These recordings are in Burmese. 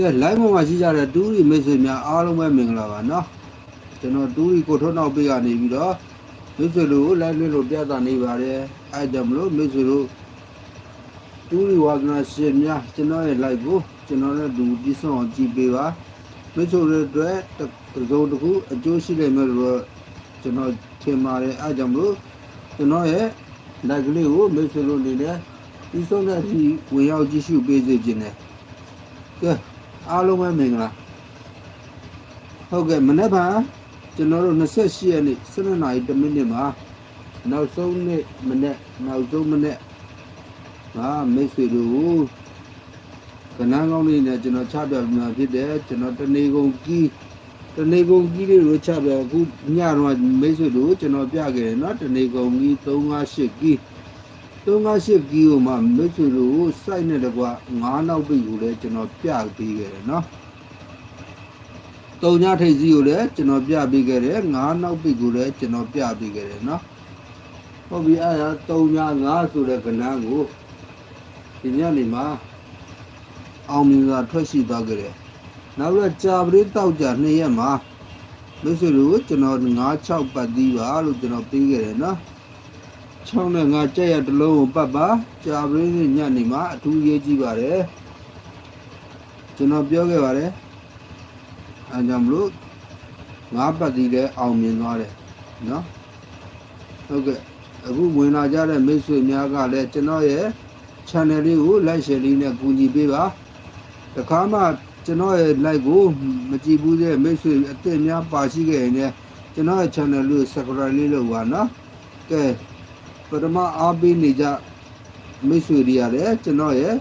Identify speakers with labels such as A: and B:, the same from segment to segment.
A: ကဲ live မှာရှိကြတဲ့တူရီမိတ်ဆွေများအားလုံးပဲမင်္ဂလာပါနော်ကျွန်တော်တူရီကိုထွန်းနောက်ပေးကနေပြီးတော့မိတ်ဆွေတို့ live လေးလို့ပြသနေပါတယ်အဲဒါမလို့မိတ်ဆွေတို့တူရီဝါဒနာရှင်များကျွန်တော်ရဲ့ live ကိုကျွန်တော်လည်းဒူပြည့်စုံအောင်ကြည့်ပေးပါမိတ်ဆွေတို့အတွက်တစ်စုံတစ်ခုအကျိုးရှိလိမ့်မယ်လို့ကျွန်တော်ထင်ပါတယ်အဲဒါမလို့ကျွန်တော်ရဲ့ live ကလေးကိုမိတ်ဆွေတို့အနေနဲ့ပြီးဆုံးတဲ့အထိဝင်ရောက်ကြည့်ရှုပေးစေခြင်းနဲ့ကဲ အားလုံးပဲမင်္ဂလာဟုတ်ကဲ့မနေ့ကကျွန်တော်တို့28ရက်နေ့12နာရီ10မိနစ်မှာနောက်ဆုံးနေ့မနေ့နောက်ဆုံးမနေ့ဟာမိတ်ဆွေတို့ကနန်းကောင်းလေးနဲ့ကျွန်တော်ချပြပြမှာဖြစ်တယ်ကျွန်တော်တနေကုန်ကြီးတနေကုန်ကြီးလေးတို့ချပြအခုညတော့မိတ်ဆွေတို့ကျွန်တော်ပြခဲ့တယ်နော်တနေကုန်ကြီး358ကြီး 358ကီကိုမှမစ်ဆူလိုကိုစိုက်နဲ့တကွ9နောက်ပိတ်ကိုလည်းကျွန်တော်ပြပေးခဲ့တယ်နော်တုံညထိတ်စီကိုလည်းကျွန်တော်ပြပေးခဲ့တယ်9နောက်ပိတ်ကိုလည်းကျွန်တော်ပြပေးခဲ့တယ်နော်ဟုတ်ပြီအဲ့ဒါတုံည9ဆိုတဲ့ကဏ္ဍကိုဒီညနေမှာအောင်မြင်စွာထွက်ရှိသွားခဲ့တယ်နောက်တော့ကြာပရိတောက်ကြ2ရက်မှာလို့ဆိုလို့ကျွန်တော်9 6ပတ်သီးပါလို့ကျွန်တော်ပြီးခဲ့တယ်နော် 6နဲ့5ကြက်ရတလုံးကိုပတ်ပါကြာပရင်းညနေမှာအထူးရေးကြည့်ပါတယ်ကျွန်တော်ပြောခဲ့ပါတယ်အဲကြောင့်မလို့ငါးပတ်ဒီလည်းအောင်မြင်သွားတယ်နော်ဟုတ်ကဲ့အခုဝင်လာကြတဲ့မိတ်ဆွေများကလည်းကျွန်တော်ရဲ့ channel လေးကို like share လေးနဲ့ကူညီပေးပါတခါမှကျွန်တော်ရဲ့ like ကိုမကြည့်ဘူးတဲ့မိတ်ဆွေအသစ်များပါရှိခဲ့ရင်လည်းကျွန်တော်ရဲ့ channel လေးကို subscribe လေးလုပ်ပါနော်ကဲ ပထမအားပေးနေကြမိတ်ဆွေတွေရတယ်ကျွန်တော်ရဲ့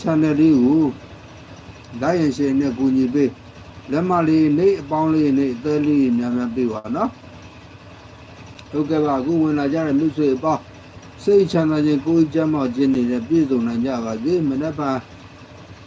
A: channel လေးကိုလိုက်ရင်ရှင်နဲ့ကူညီပေးလက်မလေးနေအပေါင်းလေးနေအသေးလေးများများပေးပါနော်ဟုတ်ကဲ့ပါအခုဝင်လာကြတဲ့မိတ်ဆွေအပေါင်းစိတ်ချမ်းသာခြင်းကိုယ်ကျမ်းမာခြင်းတွေနဲ့ပြည့်စုံနိုင်ကြပါစေမနေ့က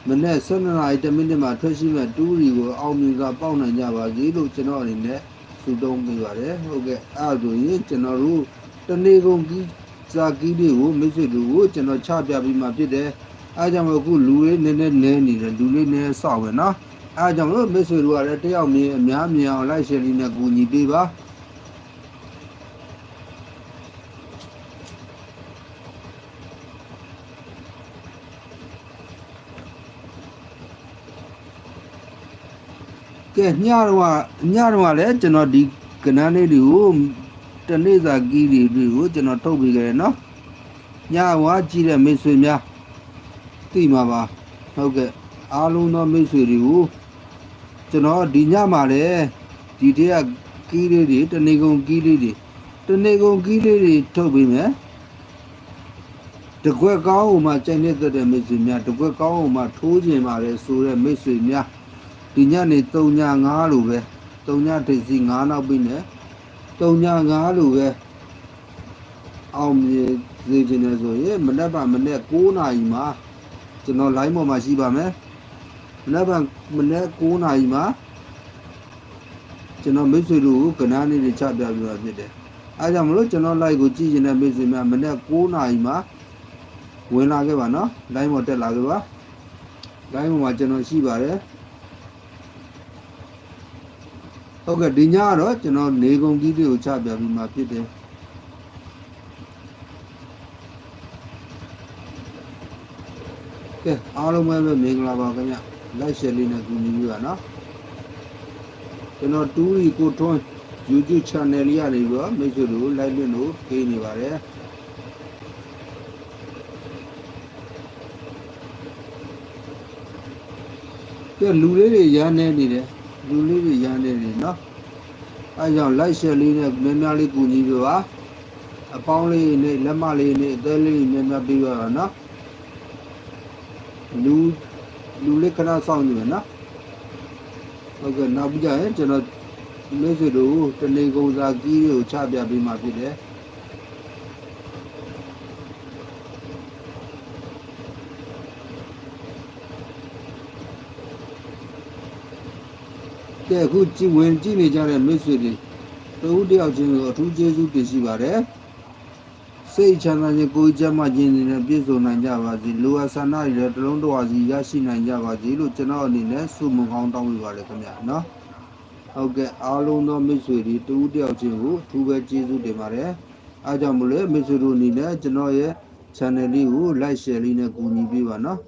A: မနေ့7နာရီ10မိနစ်မှာထွက်ရှိမဲ့တူးရီကိုအောင်မြင်စွာပေါက်နိုင်ကြပါစေလို့ကျွန်တော်အနေနဲ့ဆုတောင်းပေးပါတယ်ဟုတ်ကဲ့အဲ့ဒါဆိုရင်ကျွန်တော်တို့ တနေ့ကုန်ကြီးဇာကီးတွေကိုမိတ်ဆွေတွေကိုကျွန်တော်ချပြပြီးမှဖြစ်တယ်အဲကြောင့်မို့အခုလူတွေနည်းနည်းနဲနေတယ်လူတွေနည်းဆောက်ပဲနော်အဲကြောင့်လို့မိတ်ဆွေတို့ကလည်းတယောက်မြင်အများမြင်အောင်လိုက်ရှင်လေးနဲ့ကူညီပေးပါကဲညတော့ညတော့လည်းကျွန်တော်ဒီကဏ္ဍလေးတွေကို တနေ့စာကီးတွေတွေကိုကျွန်တော်ထုတ်ပေးခဲ့တယ်နော်ညဝါကြည့်တဲ့မိတ်ဆွေများသိမှာပါဟုတ်ကဲ့အားလုံးသောမိတ်ဆွေတွေကိုကျွန်တော်ဒီညမှာလည်းဒီတည်းကကီးလေးတွေတနေကုန်ကီးလေးတွေတနေကုန်ကီးလေးတွေထုတ်ပေးမယ်တကွက်ကောင်းဟိုမှာကြိုင်နေတဲ့မိတ်ဆွေများတကွက်ကောင်းဟိုမှာထိုးကျင်ပါတယ်ဆိုတဲ့မိတ်ဆွေများဒီညနေ3ည5လို့ပဲ3ညထိပ်စီ9နောက်ပြီးနေ 3ည5လို့ပဲအောင်မြင်စေချင်တယ်ဆိုရင်မနေ့ကမနေ့9နာရီမှာကျွန်တော် line ပေါ်မှာရှိပါမယ်မနေ့ကမနေ့9နာရီမှာကျွန်တော်မိတ်ဆွေတို့ကိုကနားနေချပြပြပါဖြစ်တယ်အဲကြောင့်မလို့ကျွန်တော် live ကိုကြည့်နေတဲ့မိတ်ဆွေများမနေ့9နာရီမှာဝင်လာခဲ့ပါနော် line ပေါ်တက်လာခဲ့ပါ line ပေါ်မှာကျွန်တော်ရှိပါတယ် ဟုတ်ကဲ့ဒီညကတော့ကျွန်တော်နေကုန်ကြီးတွေကိုချပြပြီးမှဖြစ်တယ်ကဲအားလုံးပဲပဲမင်္ဂလာပါခင်ဗျလိုက်ရှယ်လေးနဲ့ကူညီပြီးပါနော်ကျွန်တော်တူရီကိုထွန်း YouTube channel လေးရနေပြီးတော့မိတ်ဆွေတို့ live လွှင့်လို့ပေးနေပါတယ်ကဲလူလေးတွေရမ်းနေနေတယ် လူလေးတွေရမ်းနေနေနော်အဲကြောင့် like share လေးနဲ့များများလေးကူညီပြပါအပေါင်းလေးနဲ့လက်မလေးနဲ့အသေးလေးများများပေးပါတော့နော်လူလူလေးခဏစောင့်နေမယ်နော်ဟုတ်ကဲ့နောက်ပြီးကြရင်ကျွန်တော်မိတ်ဆွေတို့တနေကုန်စာကြီးကိုချပြပေးမှဖြစ်တယ် ကဲအခုကြည်ဝင်ကြည့်နေကြတဲ့မိတ်ဆွေတွေတဦးတယောက်ချင်းကိုအထူးကျေးဇူးတင်ရှိပါတယ်စိတ်ချမ်းသာခြင်းကိုယ်ကျမ်းမာခြင်းတွေနဲ့ပြည့်စုံနိုင်ကြပါစေလူအဆန္ဒတွေလည်းတစ်လုံးတစ်ဝါစီရရှိနိုင်ကြပါစေလို့ကျွန်တော်အနေနဲ့ဆုမွန်ကောင်းတောင်းပေးပါရခင်ဗျာနော်ဟုတ်ကဲ့အားလုံးသောမိတ်ဆွေတွေတူတယောက်ချင်းကိုအထူးပဲကျေးဇူးတင်ပါတယ်အားကြောင့်မလို့မိတ်ဆွေတို့အနေနဲ့ကျွန်တော်ရဲ့ channel လေးကို like share လေးနဲ့ကူညီပေးပါနော်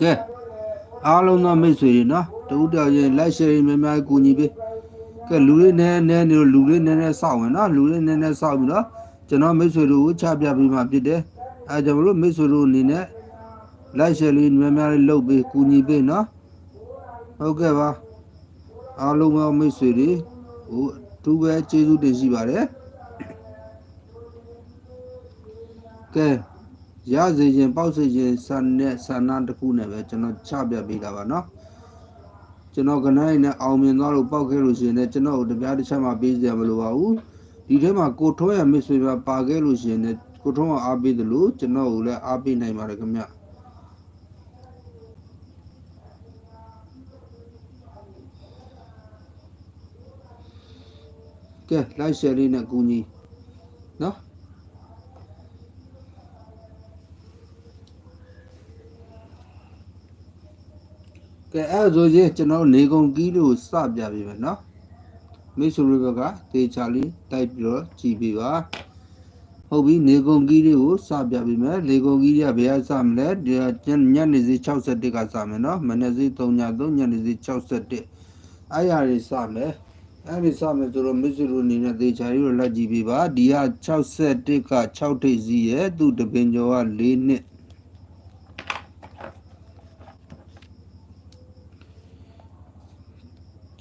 A: ကဲအားလုံးသောမိတ်ဆွေတွေနော်တူတယောက်ချင်း like share များများကူညီပေးကဲလူလေးနည်းနည်းနေလို့လူလေးနည်းနည်းစောင့်ဝင်နော်လူလေးနည်းနည်းစောင့်ပြီးတော့ကျွန်တော်မိတ်ဆွေတို့ကိုချပြပေးမှဖြစ်တယ်အဲကြောင့်မလို့မိတ်ဆွေတို့အနေနဲ့ like share လေးများများလေးလုပ်ပေးကူညီပေးနော်ဟုတ်ကဲ့ပါအားလုံးသောမိတ်ဆွေတွေဟိုအထူးပဲကျေးဇူးတင်ရှိပါတယ်ကဲ ရစေခြင်းပေါက်စေခြင်းဆန်နဲ့ဆန္ဒတစ်ခုနဲ့ပဲကျွန်တော်ချပြပေးတာပါနော်ကျွန်တော်ကနိုင်နဲ့အောင်မြင်သွားလို့ပေါက်ခဲ့လို့ရှိရင်လည်းကျွန်တော်တို့တရားတစ်ချက်မှပေးစရာမလိုပါဘူးဒီထဲမှာကိုထုံးရမစ်ဆွေပါပါခဲ့လို့ရှိရင်လည်းကိုထုံးကအားပေးတယ်လို့ကျွန်တော်တို့လည်းအားပေးနိုင်ပါတယ်ခင်ဗျကဲလိုက်ရှယ်လေးနဲ့ကူညီနော် ကဲအဲ့ဒါဆိုရင်ကျွန်တော်နေကုန်ကီးလို့စပြပေးမယ်နော်မိတ်ဆွေတွေဘက်ကတေချာလေးတိုက်ပြီးတော့ကြည်ပေးပါဟုတ်ပြီနေကုန်ကီးလေးကိုစပြပေးမယ်နေကုန်ကီးကဘယ်ကစမလဲဒီညနေစီ61ကစမယ်နော်မနေ့စီ3ည3ညနေစီ61အဲ့ရလေးစမယ်အဲ့ဒီစမယ်ဆိုတော့မိတ်ဆွေတို့အနေနဲ့တေချာလေးကိုလက်ကြည့်ပေးပါဒီက61က6ထိပ်စီရဲ့သူ့တပင်ကျော်က4နှစ်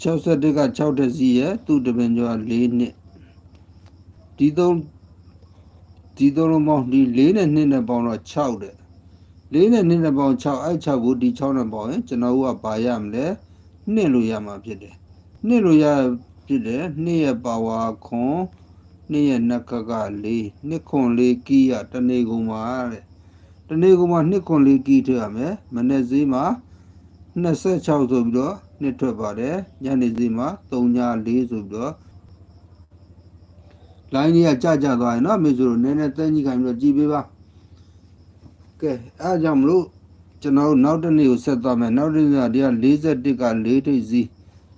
A: 61က6တက်စီရဲ့သူ့တပင်ကျော်က4နှစ်ဒီသုံးဒီသုံးလုံးပေါင်းဒီ4နဲ့2နဲ့ပေါင်းတော့6တဲ့4နဲ့2နဲ့ပေါင်း6အဲ့6ကိုဒီ6နဲ့ပေါင်းရင်ကျွန်တော်တို့ကဘာရမလဲနှစ်လို့ရမှာဖြစ်တယ်နှစ်လို့ရဖြစ်တယ်နှစ်ရဲ့ပါဝါခွန်နှစ်ရဲ့နှက်ကက4နှစ်ခွန်4ကီးရတနေ့ကုန်ပါတဲ့တနေ့ကုန်မှာနှစ်ခွန်4ကီးထည့်ရမယ်မနေ့ဈေးမှာ 26ဆိုပြီးတော့နှစ်ထွက်ပါတယ်ညနေစီမှာ3ည4ဆိုပြီးတော့လိုင်းကြီးကကြကြသွားရင်เนาะမေဆိုတော့နည်းနည်းတန်းကြီးခိုင်းပြီးတော့ကြည်ပေးပါကဲအဲကြောင့်မလို့ကျွန်တော်တို့နောက်တစ်နေ့ကိုဆက်သွားမယ်နောက်တစ်နေ့ကဒီက41က4ထိပ်စီ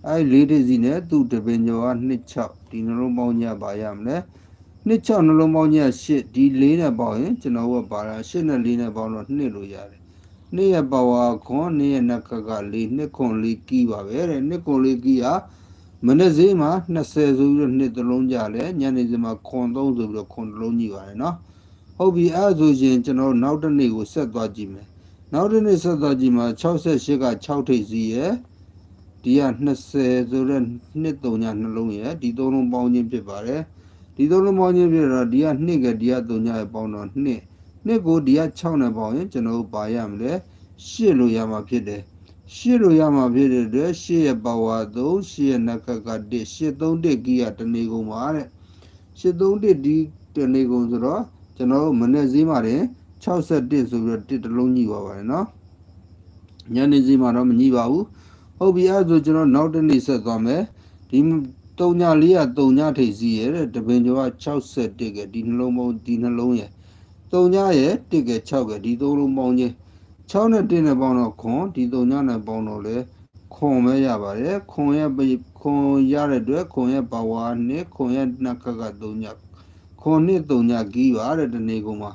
A: အဲ4ထိပ်စီနဲ့သူ့တပင်ကျော်က26ဒီနှလုံးပေါင်းညပါရမလဲ26နှလုံးပေါင်းည8ဒီ4နဲ့ပေါင်းရင်ကျွန်တော်တို့ကပါတာ8နဲ့4နဲ့ပေါင်းတော့2လို့ရတယ် နေ့ရပါဝါခွန်နေ့ရနက်ကကလေးနှစ်ခွန်လေးကီးပါပဲတဲ့နှစ်ခွန်လေးကီးဟာမနေ့ဈေးမှာ20ဆိုပြီးတော့နှစ်တစ်လုံးကြလဲညနေဈေးမှာခွန်3ဆိုပြီးတော့ခွန်တစ်လုံးကြီးပါတယ်နော်ဟုတ်ပြီအဲဆိုရင်ကျွန်တော်နောက်တစ်နေ့ကိုဆက်သွားကြည့်မယ်နောက်တစ်နေ့ဆက်သွားကြည့်မှာ68က6ထိပ်စီရယ်ဒီက20ဆိုတော့နှစ်3ညနှလုံးရယ်ဒီသုံးလုံးပေါင်းခြင်းဖြစ်ပါတယ်ဒီသုံးလုံးပေါင်းခြင်းဖြစ်တော့ဒီက2ကဒီက3ညရယ်ပေါင်းတော့2 နှစ်ကိုဒီက6နဲ့ပေါင်းရင်ကျွန်တော်တို့ပါရမလဲ8လို့ရမှာဖြစ်တယ်8လို့ရမှာဖြစ်တဲ့အတွက်8ရဲ့ပါဝါ3 8ရဲ့နက္ခက1 831ကီးရတနေကုန်ပါတဲ့831ဒီတနေကုန်ဆိုတော့ကျွန်တော်တို့မနေ့ဈေးမှာတင်61ဆိုပြီးတော့1တစ်လုံးညှိပါပါတယ်နော်ညနေဈေးမှာတော့မညှိပါဘူးဟုတ်ပြီအဲဆိုကျွန်တော်နောက်တစ်နေ့ဆက်သွားမယ်ဒီ3ည4ရ3ညထိပ်စီးရတဲ့တပင်ကျော်က61ကဒီနှလုံးပေါင်းဒီနှလုံးရဲ့ 3ညရဲ့1က6ကဒီသုံးလုံးပေါင်းချင်း6နဲ့1နဲ့ပေါင်းတော့ခွန်ဒီ3ညနဲ့ပေါင်းတော့လေခွန်ပဲရပါတယ်ခွန်ရဲ့ခွန်ရတဲ့အတွက်ခွန်ရဲ့ပါဝါနဲ့ခွန်ရဲ့နှက်ကက3ညခွန်နှစ်3ညကီးပါတဲ့တနေ့ကုန်မှာ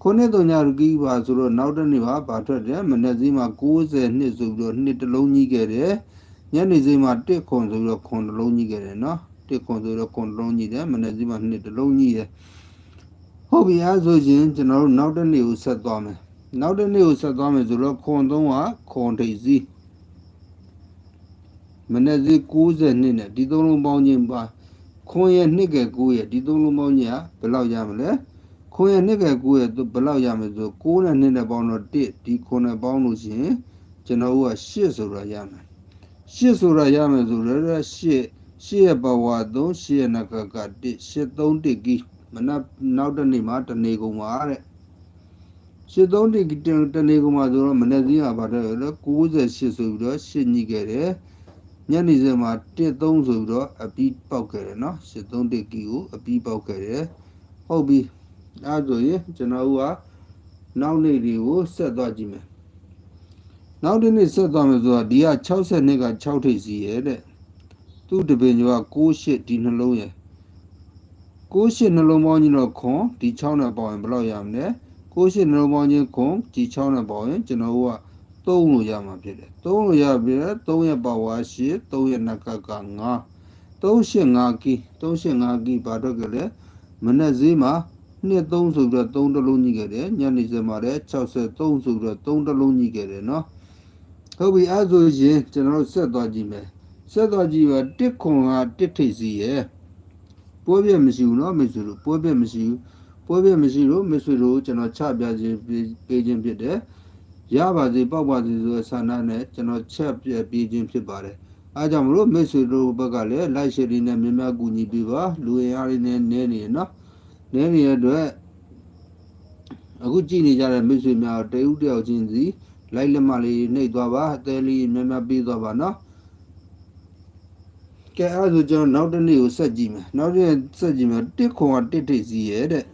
A: ခွန်နှစ်3ညကီးပါဆိုတော့နောက်တစ်နေ့ပါဗာထွက်တယ်မနေ့စီမှာ90နှစ်ဆိုပြီးတော့နှစ်တစ်လုံးကြီးခဲ့တယ်ညနေစီမှာ1ခွန်ဆိုပြီးတော့ခွန်တစ်လုံးကြီးခဲ့တယ်နော်1ခွန်ဆိုတော့ခွန်တစ်လုံးကြီးတယ်မနေ့စီမှာနှစ်တစ်လုံးကြီးတယ် ဟုတ်ပြီအဲဆိုရင်ကျွန်တော်တို့နောက်တစ်နေ့ကိုဆက်သွားမယ်နောက်တစ်နေ့ကိုဆက်သွားမယ်ဆိုတော့ခွန်သုံးကခွန်ထိပ်စီးမနေ့စီ90နှစ်နဲ့ဒီသုံးလုံးပေါင်းခြင်းပါခွန်ရဲ့နှစ်ကယ်9ရဲ့ဒီသုံးလုံးပေါင်းခြင်းကဘယ်လောက်ရမလဲခွန်ရဲ့နှစ်ကယ်9ရဲ့ဘယ်လောက်ရမလဲဆို9နဲ့2နဲ့ပေါင်းတော့1ဒီခွန်နဲ့ပေါင်းလို့ရှိရင်ကျွန်တော်တို့က8ဆိုတော့ရမယ်8ဆိုတော့ရမယ်ဆိုတော့8 8ရဲ့ပါဝါ3 8ရဲ့နကက1 8 3 1ကီ မနက်နောက်တစ်နေ့မှာတနေကုန်ပါတဲ့ရှစ်သုံးတိတနေကုန်မှာဆိုတော့မနေ့စည်းကဘာတဲ့လဲ68ဆိုပြီးတော့ရှစ်ညှိခဲ့တယ်ညနေစမှာ13ဆိုပြီးတော့အပြီးပေါက်ခဲ့တယ်နော်ရှစ်သုံးတိကီကိုအပြီးပေါက်ခဲ့တယ်ဟုတ်ပြီအဲဆိုရင်ကျွန်တော်တို့ကနောက်နေ့တွေကိုဆက်သွားကြည့်မယ်နောက်တစ်နေ့ဆက်သွားမယ်ဆိုတော့ဒီက60နှစ်က6ထိပ်စီရဲ့တဲ့သူ့တပင်ကျော်က68ဒီနှလုံးရဲ့ 68နှလုံးပေါင်းကြီးတော့ခွန်ဒီ6နဲ့ပေါင်းရင်ဘယ်လောက်ရမလဲ68နှလုံးပေါင်းချင်းခွန်ဒီ6နဲ့ပေါင်းရင်ကျွန်တော်တို့က3လို့ရမှာဖြစ်တယ်3လို့ရပြီ3ရဲ့ပါဝါ8 3ရဲ့နက်ကက9 385ကီ385ကီဘာတော့ကြလဲမနေ့ဈေးမှာနှစ်3ဆိုပြီးတော့3တလုံးကြီးခဲ့တယ်ညနေစမှာလည်း63ဆိုပြီးတော့3တလုံးကြီးခဲ့တယ်နော်ဟုတ်ပြီအဲဆိုရင်ကျွန်တော်တို့ဆက်သွားကြည့်မယ်ဆက်သွားကြည့်ပါတစ်ခွန်ကတစ်ထိပ်စီရဲ့ ပွဲပြမရှိဘူးနော်မေဆွေတို့ပွဲပြမရှိဘူးပွဲပြမရှိလို့မေဆွေတို့ကျွန်တော်ချပြခြင်းပေးခြင်းဖြစ်တယ်ရပါစေပေါက်ပါစေဆိုတဲ့ဆန္ဒနဲ့ကျွန်တော်ချက်ပြပေးခြင်းဖြစ်ပါတယ်အားကြောင့်မလို့မေဆွေတို့ဘက်ကလည်းလိုက်ရှယ်လေးနဲ့မြမကူညီပေးပါလူရင်းအားလေးနဲ့နည်းနေနော်နည်းနေတဲ့အတွက်အခုကြည့်နေကြတဲ့မိတ်ဆွေများတဦးတယောက်ချင်းစီလိုက်လက်မလေးနှိပ်သွားပါအသေးလေးမြမပေးသွားပါနော် ကဲအဲ့ဒါဆိုကျွန်တော်နောက်တစ်နေ့ကိုဆက်ကြည့်မယ်နောက်တစ်နေ့ဆက်ကြည့်မယ်တစ်ခွန်ကတစ်ထိပ်စီရဲ့တဲ့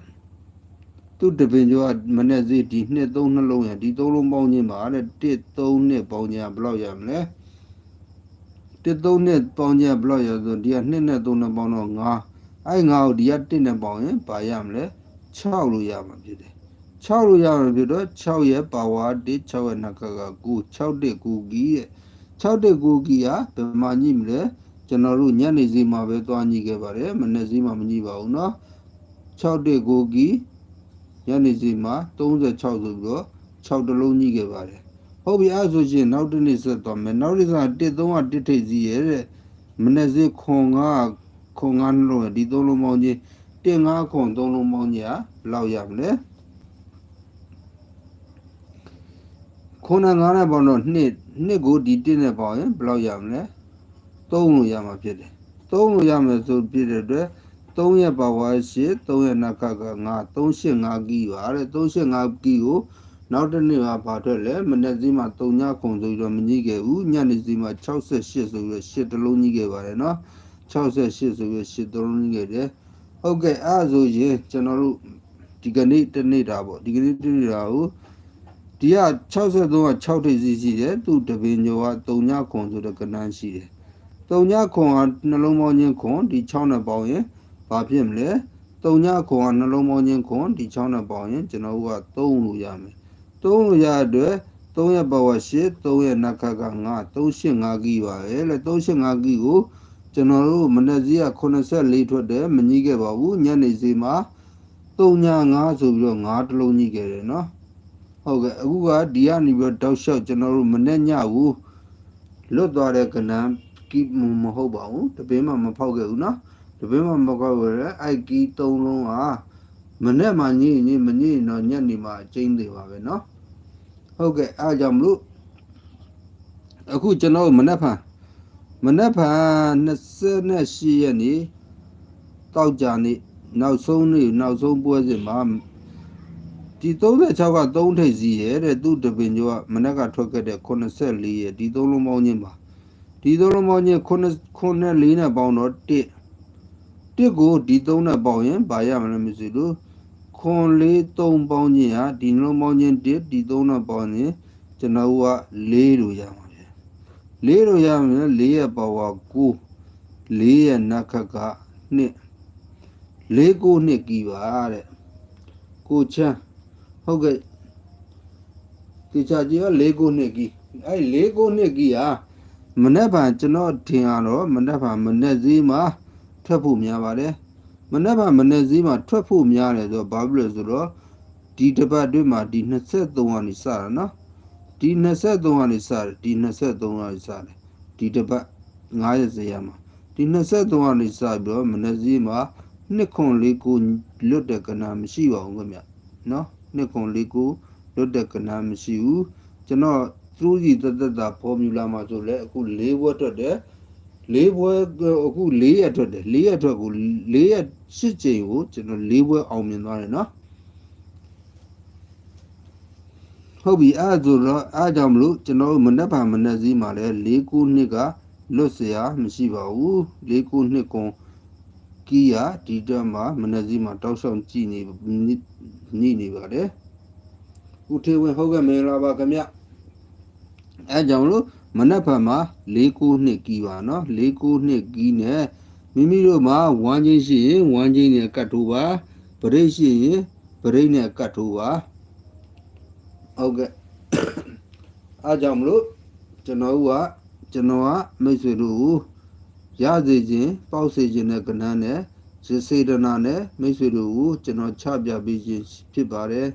A: သူတပင်ကျော်ကမနေ့စီဒီနှစ်သုံးနှလုံးရဒီသုံးလုံးပေါင်းခြင်းပါတဲ့တစ်သုံးနှစ်ပေါင်းခြင်းဘယ်လောက်ရမလဲတစ်သုံးနှစ်ပေါင်းခြင်းဘယ်လောက်ရဆိုဒီကနှစ်နဲ့သုံးနဲ့ပေါင်းတော့9အဲ့9ကိုဒီကတစ်နဲ့ပေါင်းရင်ပါရမလဲ6လို့ရမှာဖြစ်တယ်6လို့ရမှာဖြစ်တော့6ရဲ့ပါဝါ1 6ရဲ့နောက်ကက9 6တစ်9ကြီးရဲ့6တစ်9ကြီးကဘယ်မှာညှိမလဲ ကျွန်တော်တို့ညနေစီမှာပဲသွားညှိခဲ့ပါတယ်မနေ့စီမှာမညှိပါဘူးเนาะ6တစ်9ကြီးညနေစီမှာ36ဆိုပြီးတော့6တလုံးညှိခဲ့ပါတယ်ဟုတ်ပြီအဲဆိုရှင်နောက်တစ်နေ့ဆက်သွားမယ်နောက်တစ်နေ့က1 3က1ထိပ်စီရဲ့တဲ့မနေ့စီခွန်ကခွန်ကနှလုံးဒီသုံးလုံးပေါင်းချင်း1 5ခွန်3လုံးပေါင်းချင်းကဘယ်လောက်ရမလဲခုနငါးနဲ့ပေါင်းတော့နှစ်နှစ်ကိုဒီ1နဲ့ပေါင်းရင်ဘယ်လောက်ရမလဲ 3လို့ရမှာဖြစ်တယ်3လို့ရမယ်ဆိုပြည့်တဲ့အတွက်3ရဲ့ပါဝါရှိ3ရဲ့နခက9 385ကီပါတဲ့385ကီကိုနောက်တစ်နေ့မှာဘာထွက်လဲမနေ့စီမှာ3ညခုံဆိုပြီးတော့မညှိခဲ့ဘူးညနေစီမှာ68ဆိုပြီးတော့8တလုံးညှိခဲ့ပါတယ်နော်68ဆိုပြီး8တလုံးညှိခဲ့တယ်ဟုတ်ကဲ့အဲ့ဆိုရင်ကျွန်တော်တို့ဒီကနေ့တနေ့တာပေါ့ဒီကနေ့တနေ့တာကိုဒီက63က6ထိပ်စီရှိတယ်သူတပင်ကျော်က3ညခုံဆိုတဲ့ကဏ္ဍရှိတယ် 3ညခွန်ကနှလုံးပေါင်းခြင်းခွန်ဒီ6နဲ့ပေါင်းရင်ဘာဖြစ်မလဲ3ညခွန်ကနှလုံးပေါင်းခြင်းခွန်ဒီ6နဲ့ပေါင်းရင်ကျွန်တော်တို့က3လို့ရမယ်3လို့ရတဲ့3ရဲ့ပါဝါ8 3ရဲ့နခက9 385ကီပါပဲလေ385ကီကိုကျွန်တော်တို့မနေ့စီက84ထွက်တယ်မကြီးခဲ့ပါဘူးညနေစီမှာ3ည9ဆိုပြီးတော့9တလုံးကြီးခဲ့တယ်နော်ဟုတ်ကဲ့အခုကဒီကနေပြီးတော့တောက်လျှောက်ကျွန်တော်တို့မနေ့ညကိုလွတ်သွားတဲ့ကဏ္ဍ ကီမဟုတ်ပါဘူးတပင်းမှမဖောက်ခဲ့ဘူးနော်တပင်းမှမဖောက်ခဲ့ရဲအိုက်ကီ၃လုံးဟာမနေ့မှညင်ညင်မညင်တော့ညနေမှအကျဉ်းသေးပါပဲနော်ဟုတ်ကဲ့အားကြောင့်မလို့အခုကျွန်တော်မနေ့ဖန်မနေ့ဖန်28ရက်နေ့တောက်ကြနေ့နောက်ဆုံးနေ့နောက်ဆုံးပွဲစဉ်မှာဒီ36က3ထိပ်စီရဲ့တဲ့သူ့တပင်ကျော်ကမနေ့ကထွက်ခဲ့တဲ့84ရဲ့ဒီသုံးလုံးပေါင်းချင်းပါ ဒီသုံးလုံးပေါင်းချင်း9 9နဲ့4နဲ့ပေါင်းတော့1 1ကိုဒီ3နဲ့ပေါင်းရင်ဘာရမလဲမရှိလို့ခွန်4 3ပေါင်းချင်းဟာဒီနှလုံးပေါင်းချင်း1ဒီ3နဲ့ပေါင်းရင်ကျွန်တော်က4လို့ရမှာပဲ4လို့ရမယ်4ရဲ့ပါဝါ9 4ရဲ့နခက2 4 9နှစ်ကြီးပါတဲ့ကိုချမ်းဟုတ်ကဲ့ဒီချာကြီးက4 9နှစ်ကြီးအဲ့4 9နှစ်ကြီးဟာ မနေ့ကကျွန်တော်ထင်ရတော့မနေ့ကမနေ့စည်းမှာထွက်ဖို့များပါတယ်မနေ့ကမနေ့စည်းမှာထွက်ဖို့များတယ်ဆိုတော့ဘာဖြစ်လို့ဆိုတော့ဒီတပတ်အတွင်းမှာဒီ23ကနေစတာနော်ဒီ23ကနေစတယ်ဒီ23ကနေစတယ်ဒီတပတ်9ရက်စရမှာဒီ23ကနေစပြီးတော့မနေ့စည်းမှာနှစ်ခွန်လေးကိုလွတ်တဲ့ကဏ္ဍမရှိပါဘူးခင်ဗျနော်နှစ်ခွန်လေးကိုလွတ်တဲ့ကဏ္ဍမရှိဘူးကျွန်တော် သူ့ကြီးတသက်တာဖော်မြူလာမှာဆိုလဲအခု၄ဘွက်ထွက်တယ် လေးပွဲအခု၄ရက်ထွက်တယ်၄ရက်ထွက်ကို၄ရက်၈ချိန်ကိုကျွန်တော်၄ပွဲအောင်မြင်သွားတယ်နော်ဟုတ်ပြီအဲ့ဒါဆိုတော့အားကြောင့်မလို့ကျွန်တော်တို့မနက်ဖြန်မနက်စည်းမှာလဲ၄ခုနှစ်ကလွတ်เสียမရှိပါဘူး၄ခုနှစ်ကွန်ကီးရဒီတက်မှာမနက်စည်းမှာတောက်ဆောင်ကြည့်နေညိနေပါတယ်ဦးထေဝင်ဟုတ်ကဲ့မင်္ဂလာပါခင်ဗျ အဲကြောင့်လို့မနက်ဖြန်မှာ၄ခုနှစ်ကီးပါနော်၄ခုနှစ်ကီးနဲ့မိမိတို့မှာဝမ်းချင်းရှိရင်ဝမ်းချင်းနဲ့ကတ်ထိုးပါပရိတ်ရှိရင်ပရိတ်နဲ့ကတ်ထိုးပါဟုတ်ကဲ့အဲကြောင့်မလို့ကျွန်တော်တို့ကကျွန်တော်ကမိတ်ဆွေတို့ကိုရစေခြင်းပေါက်စေခြင်းနဲ့ကဏ္ဍနဲ့စေစေတနာနဲ့မိတ်ဆွေတို့ကိုကျွန်တော်ချပြပေးခြင်းဖြစ်ပါတယ်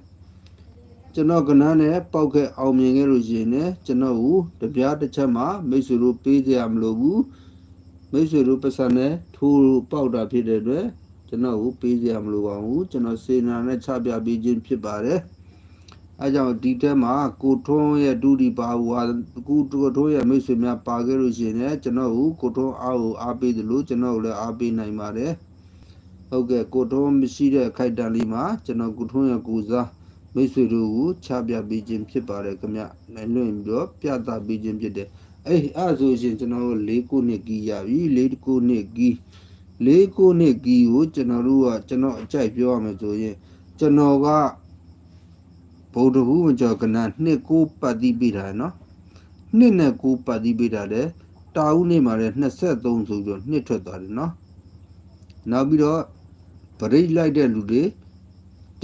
A: ကျွန်တော်ကဏ္ဍနဲ့ပေါက်ခဲ့အောင်မြင်ခဲ့လို့ရှိရင်လည်းကျွန်တော်ကိုတပြားတစ်ချက်မှမိတ်ဆွေတို့ပေးကြရမလို့ဘူးမိတ်ဆွေတို့ပတ်စံနဲ့ထိုးပေါက်တာဖြစ်တဲ့အတွက်ကျွန်တော်ကိုပေးကြရမလို့ပါဘူးကျွန်တော်စေနာနဲ့ချပြပေးခြင်းဖြစ်ပါတယ်အဲကြောင့်ဒီတဲမှာကိုထွန်းရဲ့ဒူဒီပါဝါကိုကိုထွန်းရဲ့မိတ်ဆွေများပါခဲ့လို့ရှိရင်လည်းကျွန်တော်ကိုကိုထွန်းအားကိုအားပေးတယ်လို့ကျွန်တော်လည်းအားပေးနိုင်ပါတယ်ဟုတ်ကဲ့ကိုထွန်းမရှိတဲ့အခိုက်အတန့်လေးမှာကျွန်တော်ကိုထွန်းရဲ့ကိုစား မိတ်ဆွေတို့ကိုချပြပေးခြင်းဖြစ်ပါတယ်ခင်ဗျလည်းလွင့်ပြီးတော့ပြသပေးခြင်းဖြစ်တယ်အဲ့အဲ့ဆိုရှင်ကျွန်တော်တို့၄ခုနှစ်ကီးရပြီ၄ခုနှစ်ကီး၄ခုနှစ်ကီးကိုကျွန်တော်တို့ကကျွန်တော်အကြိုက်ပြောရမယ်ဆိုရင်ကျွန်တော်ကဗုဒ္ဓဘူးမကျော်ကနနှစ်ကိုပတ်တိပေးတာနော်နှစ်နဲ့ကိုပတ်တိပေးတာလေတာဦးနေမှာလေ23ဆိုပြီးတော့နှစ်ထွက်သွားတယ်နော်နောက်ပြီးတော့ပရိတ်လိုက်တဲ့လူတွေ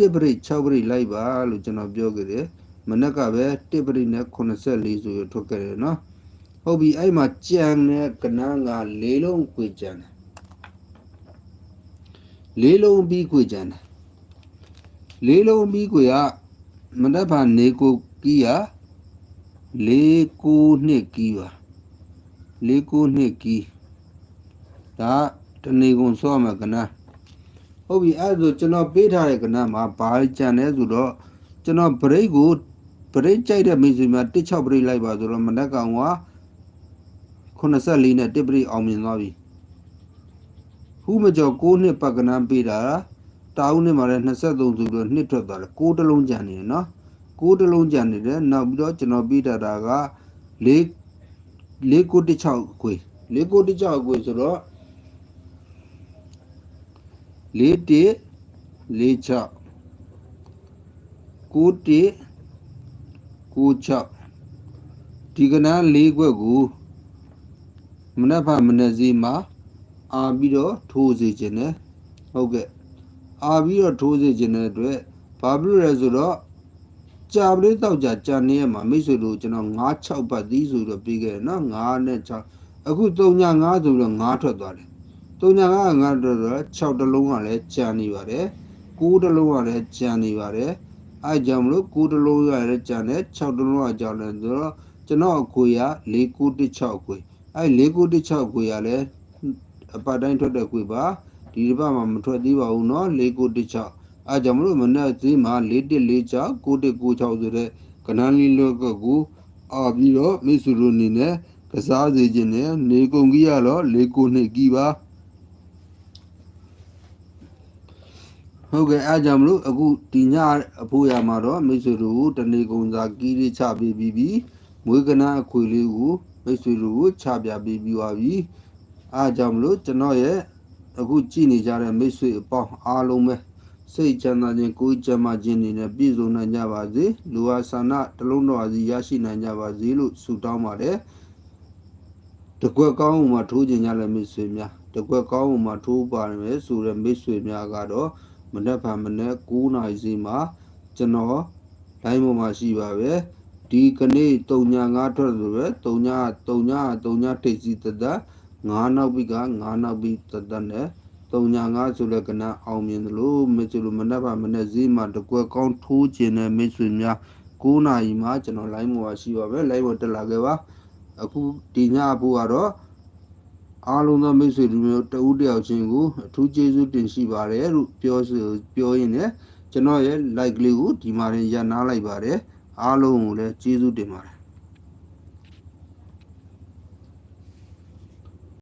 A: တစ်ပရိတ်6ပရိတ်လိုက်ပါလို့ကျွန်တော်ပြောခဲ့တယ်မနက်ကပဲတစ်ပရိတ်နဲ့84ဆိုရထွက်ခဲ့တယ်နော်ဟုတ်ပြီအဲ့မှာကြံတဲ့ကနန်းက၄လုံးခွေကြံတယ်၄လုံးပြီးခွေကြံတယ်၄လုံးပြီးခွေကမနက်ဖြန်နေကိုကီးရ၄ကိုနှစ်ကီးပါ၄ကိုနှစ်ကီးဒါတနေကုန်စောမှာကနန်း ဟုတ်ပြီအဲ့ဒါဆိုကျွန်တော်ပေးထားတဲ့ကဏ္ဍမှာဘာကြံလဲဆိုတော့ကျွန်တော် break ကို break ကြိုက်တဲ့မိတ်ဆွေများ16 break လိုက်ပါဆိုတော့မနက်ကောင်က84နဲ့1 break အောင်မြင်သွားပြီဟူးမကျော်6နှစ်ပတ်ကဏ္ဍပေးတာတာဦးနှစ်မှာလည်း23ဆိုပြီးတော့နှစ်ထွက်သွားတယ်6တလုံးကြံနေတယ်နော်6တလုံးကြံနေတယ်နောက်ပြီးတော့ကျွန်တော်ပေးထားတာက4 4ကို16ခွေ4ကို16ခွေဆိုတော့ လေးတစ်လေးချကိုတစ်ကိုချဒီကနန်းလေးခွက်ကိုမနက်ဖမနေ့စီမှာအာပြီးတော့ထိုးစေခြင်းနဲ့ဟုတ်ကဲ့အာပြီးတော့ထိုးစေခြင်းတဲ့အတွက်ဘာဖြစ်လို့လဲဆိုတော့ကြာပလေးတောက်ကြာကြာနေရမှာမိတ်ဆွေတို့ကျွန်တော်9 6ပတ်သီးဆိုတော့ပြီးခဲ့တယ်နော်9နဲ့6အခု3ည9ဆိုတော့9ထွက်သွားတယ် 3ညာကငါတို့တော့6တလုံးကလည်းကြံနေပါတယ်9တလုံးကလည်းကြံနေပါတယ်အဲကြောင့်မလို့9တလုံးရလည်းကြံတယ်6တလုံးကကြံတယ်ဆိုတော့ကျွန်တော်အခွေက4916အခွေအဲ4916အခွေကလည်းအပတ်တိုင်းထွက်တဲ့ခွေပါဒီတစ်ပတ်မှာမထွက်သေးပါဘူးเนาะ4916အဲကြောင့်မလို့မနေ့ဈေးမှာ4146 9196ဆိုတဲ့ကဏ္ဍလေးလောကကိုအာပြီးတော့မိတ်ဆွေတို့အနေနဲ့ကစားစေခြင်းနဲ့နေကုန်ကြီးရတော့၄ကိုနှစ်ကြီးပါ ဟုတ်ကဲ့အားကြောင့်မလို့အခုဒီညအဖိုးရမှာတော့မိတ်ဆွေတို့တနေကုန်စာကီးလေးချပေးပြီးပြီမွေးကနာအခွေလေးကိုမိတ်ဆွေတို့ကိုချပြပေးပြီးပါပြီအားကြောင့်မလို့ကျွန်တော်ရဲ့အခုကြည်နေကြတဲ့မိတ်ဆွေအပေါင်းအားလုံးပဲစိတ်ချမ်းသာခြင်းကိုယ်ချမ်းသာခြင်းတွေနဲ့ပြည့်စုံနိုင်ကြပါစေလူဟာဆန္ဒတလုံးတော်စီရရှိနိုင်ကြပါစေလို့ဆုတောင်းပါတယ်တကွက်ကောင်းမှထိုးခြင်းကြတဲ့မိတ်ဆွေများတကွက်ကောင်းမှထိုးပါမယ်ဆိုတဲ့မိတ်ဆွေများကတော့ မနက်ဖြန်မနက်9နာရီစီမှာကျွန်တော်လိုင်းပေါ်မှာရှိပါပဲဒီကနေ့3ည5ထွက်ဆိုပဲ3ည3ည3ညထိပ်စီတသက်9နောက်ပြီးက9နောက်ပြီးတသက်နဲ့3ည5ဆိုလည်းကနအောင်မြင်တယ်လို့မကျလို့မနက်ဖြန်မနက်ဈေးမှာတကွက်ကောင်းထိုးခြင်းနဲ့မိတ်ဆွေများ9နာရီမှာကျွန်တော်လိုင်းပေါ်မှာရှိပါပဲလိုင်းပေါ်တက်လာခဲ့ပါအခုဒီညအဖို့ကတော့ အားလုံးသောမိတ်ဆွေလူမျိုးတဦးတယောက်ချင်းကိုအထူးကျေးဇူးတင်ရှိပါတယ်လို့ပြောပြောရင်းနဲ့ကျွန်တော်ရဲ့ like လေးကိုဒီမှာရင်ရနာလိုက်ပါတယ်အားလုံးကိုလည်းကျေးဇူးတင်ပါတယ်